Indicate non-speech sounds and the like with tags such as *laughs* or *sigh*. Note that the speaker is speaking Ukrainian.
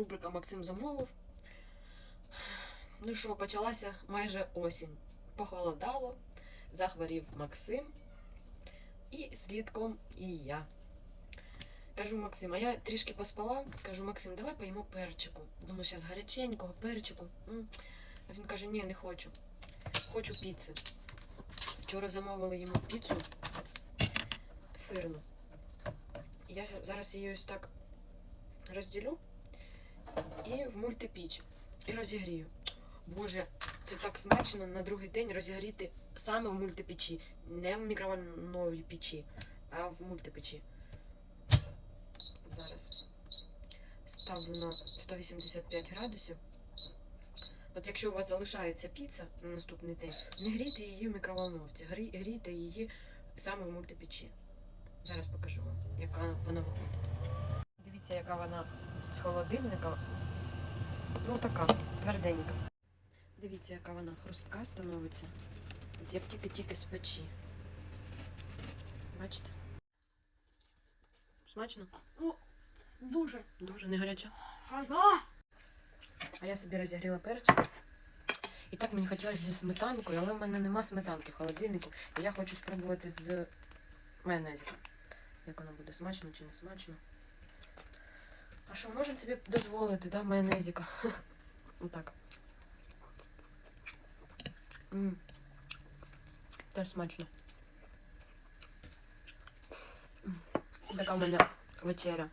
рубрика Максим замовив. Ну що, почалася майже осінь. Похолодало, захворів Максим і слідком і я. Кажу Максим, а я трішки поспала. Кажу, Максим, давай поїмо перчику. Думаю, зараз гаряченького перчику. А він каже, ні, не хочу. Хочу піци. Вчора замовили йому піцу сирну. Я зараз її ось так розділю і в мультипіч. І розігрію. Боже, це так смачно на другий день розігріти саме в мультипечі. Не в мікроволновій печі, а в мультипечі. Зараз ставлю на 185 градусів. От якщо у вас залишається піца на наступний день, не грійте її в мікроволновці, грій- грійте її саме в мультипечі. Зараз покажу вам, яка вона виходить. Дивіться, яка вона з холодильника. Ну така, тверденька. Дивіться, яка вона хрустка становиться. От як тільки-тільки з печі. Бачите? Смачно? Ну, дуже. Дуже не гаряча. Ага. А я собі розігріла перчик. І так мені хотілося зі сметанкою, але в мене нема сметанки в холодильнику. І я хочу спробувати з майонезиком. Як воно буде смачно чи не смачно. А що, можемо собі дозволити, да, майонезика? *laughs* Отак. М. Теж смачно. Така в мене вечеря.